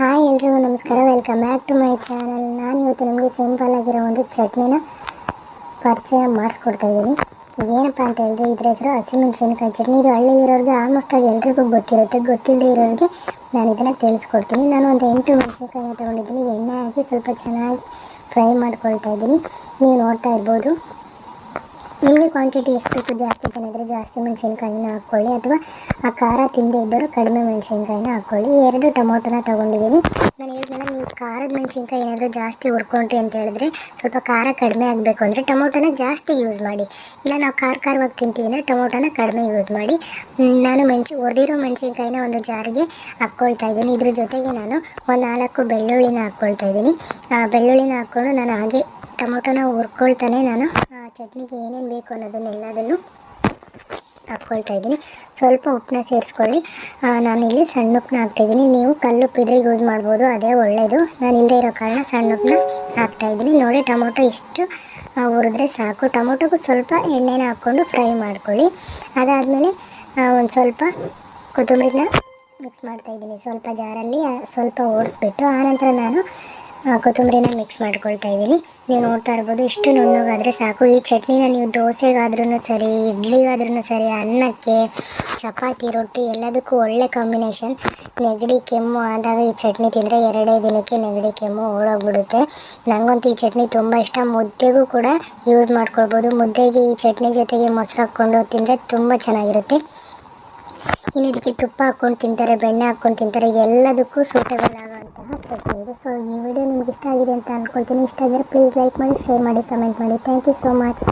Hi ಎಲ್ರಿಗೂ ನಮಸ್ಕಾರ. Welcome back to my channel ನಾನು ಇವತ್ತು ನಿಮಗೆ ಸಿಂಪಲ್ ಆಗಿರೋ ಒಂದು ಚಟ್ನಿನ ಪರಿಚಯ ಮಾಡಿಸ್ಕೊಡ್ತಾ ಇದ್ದೀನಿ. ಏನಪ್ಪ ಅಂತ ಹೇಳಿದ್ರೆ ಇದ್ರ ಹೆಸರು ಹಸಿಮೆಣಸಿನಕಾಯಿ ಚಟ್ನಿ. ಇದು ಹಳ್ಳಿಲಿರೋರಿಗೆ ಆಲ್ಮೋಸ್ಟ್ ಆಗಿ ಎಲ್ರಿಗೂ ಗೊತ್ತಿರುತ್ತೆ. ಗೊತ್ತಿಲ್ಲದೆ ಇರೋರಿಗೆ ನಾನು ಇದನ್ನು ತಿಳಿಸ್ಕೊಡ್ತೀನಿ. ನಾನು ಒಂದು ಎಂಟು ಮೆಣಸಿನಕಾಯಿನ ತೊಗೊಂಡಿದ್ದೀನಿ. ಎಣ್ಣೆ ಹಾಕಿ ಸ್ವಲ್ಪ ಚೆನ್ನಾಗಿ ಫ್ರೈ ಮಾಡ್ಕೊಳ್ತಾ ಇದ್ದೀನಿ. ನೀವು ನೋಡ್ತಾ ಇರ್ಬೋದು. ನಿಮಗೆ ಕ್ವಾಂಟಿಟಿ ಎಷ್ಟು ಬೇಕು ಜಾಸ್ತಿ ಜನ ಇದ್ದರೆ ಜಾಸ್ತಿ ಮೆಣಸಿನ್ಕಾಯಿನ ಹಾಕ್ಕೊಳ್ಳಿ ಅಥವಾ ಆ ಖಾರ ತಿಂದೇ ಇದ್ದರೂ ಕಡಿಮೆ ಮೆಣಸಿನ್ಕಾಯಿನ ಹಾಕ್ಕೊಳ್ಳಿ. ಎರಡು ಟೊಮೊಟೊನ ತೊಗೊಂಡಿದ್ದೀನಿ. ನಾನು ಹೇಳಿದ್ಮೇಲೆ ನೀವು ಖಾರದ ಮೆಣಸಿನ್ಕಾಯಿ ಏನಾದರೂ ಜಾಸ್ತಿ ಹುರ್ಕೊಂಡ್ರಿ ಅಂತ ಹೇಳಿದ್ರೆ ಸ್ವಲ್ಪ ಖಾರ ಕಡಿಮೆ ಆಗಬೇಕು ಅಂದರೆ ಟೊಮೊಟೊನ ಜಾಸ್ತಿ ಯೂಸ್ ಮಾಡಿ. ಇಲ್ಲ, ನಾವು ಖಾರ ಖಾರವಾಗಿ ತಿಂತೀವಿ ಅಂದರೆ ಟೊಮೊಟೊನ ಕಡಿಮೆ ಯೂಸ್ ಮಾಡಿ. ನಾನು ಮೆಣಸು ಒಡೆದಿರೋ ಮೆಣಸಿನ್ಕಾಯಿನ ಒಂದು ಜಾರಿಗೆ ಹಾಕ್ಕೊಳ್ತಾ ಇದ್ದೀನಿ. ಇದ್ರ ಜೊತೆಗೆ ನಾನು ಒಂದು ನಾಲ್ಕು ಬೆಳ್ಳುಳ್ಳಿನ ಹಾಕ್ಕೊಳ್ತಾ ಇದ್ದೀನಿ. ಬೆಳ್ಳುಳ್ಳಿನ ಹಾಕ್ಕೊಂಡು ನಾನು ಹಾಗೆ ಟೊಮೊಟೊನ ಹುರ್ಕೊಳ್ತಾನೆ ನಾನು. ಚಟ್ನಿಗೆ ಏನೇನು ಬೇಕು ಅನ್ನೋದನ್ನೆಲ್ಲದನ್ನು ಹಾಕ್ಕೊಳ್ತಾ ಇದ್ದೀನಿ. ಸ್ವಲ್ಪ ಉಪ್ಪನ್ನ ಸೇರಿಸ್ಕೊಳ್ಳಿ. ನಾನಿಲ್ಲಿ ಸಣ್ಣ ಉಪ್ಪನ್ನ ಹಾಕ್ತಾಯಿದ್ದೀನಿ ನೀವು ಕಲ್ಲು ಪಿದ್ರಿಗೆ ಯೂಸ್ ಮಾಡ್ಬೋದು. ಅದೇ ಒಳ್ಳೆಯದು ನಾನು ಇಲ್ಲದೆ ಇರೋ ಕಾರಣ ಸಣ್ಣ ಉಪ್ಪನ್ನ ಹಾಕ್ತಾಯಿದ್ದೀನಿ ನೋಡಿ, ಟೊಮೊಟೊ ಇಷ್ಟು ಹುರಿದ್ರೆ ಸಾಕು. ಟೊಮೊಟೊಗೂ ಸ್ವಲ್ಪ ಎಣ್ಣೆನ ಹಾಕ್ಕೊಂಡು ಫ್ರೈ ಮಾಡ್ಕೊಳ್ಳಿ. ಅದಾದಮೇಲೆ ಒಂದು ಸ್ವಲ್ಪ ಕೊತ್ತಂಬರಿನ ಮಿಕ್ಸ್ ಮಾಡ್ತಾ ಇದ್ದೀನಿ. ಸ್ವಲ್ಪ ಜಾರಲ್ಲಿ ಸ್ವಲ್ಪ ಓಡಿಸ್ಬಿಟ್ಟು ಆನಂತರ ನಾನು ಕೊತ್ತಂಬರಿನ ಮಿಕ್ಸ್ ಮಾಡ್ಕೊಳ್ತಾ ಇದ್ದೀನಿ. ನೀವು ನೋಡ್ತಾ ಇರ್ಬೋದು ಇಷ್ಟು ನುಣ್ಣಗಾದರೆ ಸಾಕು. ಈ ಚಟ್ನಿನ ನೀವು ದೋಸೆಗಾದ್ರೂ ಸರಿ ಇಡ್ಲಿಗಾದ್ರೂ ಸರಿ, ಅನ್ನಕ್ಕೆ, ಚಪಾತಿ, ರೊಟ್ಟಿ, ಎಲ್ಲದಕ್ಕೂ ಒಳ್ಳೆ ಕಾಂಬಿನೇಷನ್ ನೆಗಡಿ, ಕೆಮ್ಮು ಆದಾಗ ಈ ಚಟ್ನಿ ತಿಂದರೆ ಎರಡೇ ದಿನಕ್ಕೆ ನೆಗಡಿ, ಕೆಮ್ಮು ಓಡೋಗ್ಬಿಡುತ್ತೆ ನನಗಂತೂ ಈ ಚಟ್ನಿ ತುಂಬ ಇಷ್ಟ. ಮುದ್ದೆಗೂ ಕೂಡ ಯೂಸ್ ಮಾಡ್ಕೊಳ್ಬೋದು. ಮುದ್ದೆಗೆ ಈ ಚಟ್ನಿ ಜೊತೆಗೆ ಮೊಸರು ಹಾಕ್ಕೊಂಡು ತಿಂದರೆ ತುಂಬ ಚೆನ್ನಾಗಿರುತ್ತೆ. ಇನ್ನು ಇದಕ್ಕೆ ತುಪ್ಪ ಹಾಕ್ಕೊಂಡು ತಿಂತಾರೆ, ಬೆಣ್ಣೆ ಹಾಕ್ಕೊಂಡು ತಿಂತಾರೆ, ಎಲ್ಲದಕ್ಕೂ ಸೂಟೇಬಲ್ ಆಗುವಂತಹ ಪ್ರತಿಯೊಂದು. ಸೊ ಈ ವಿಡಿಯೋ ನಿಮ್ಗೆ ಇಷ್ಟ ಆಗಿದೆ ಅಂತ ಅಂದ್ಕೊಳ್ತೀನಿ ಇಷ್ಟ ಆಗಿದ್ರೆ ಪ್ಲೀಸ್ ಲೈಕ್ ಮಾಡಿ ಶೇರ್ ಮಾಡಿ ಕಮೆಂಟ್ ಮಾಡಿ. Thank you so much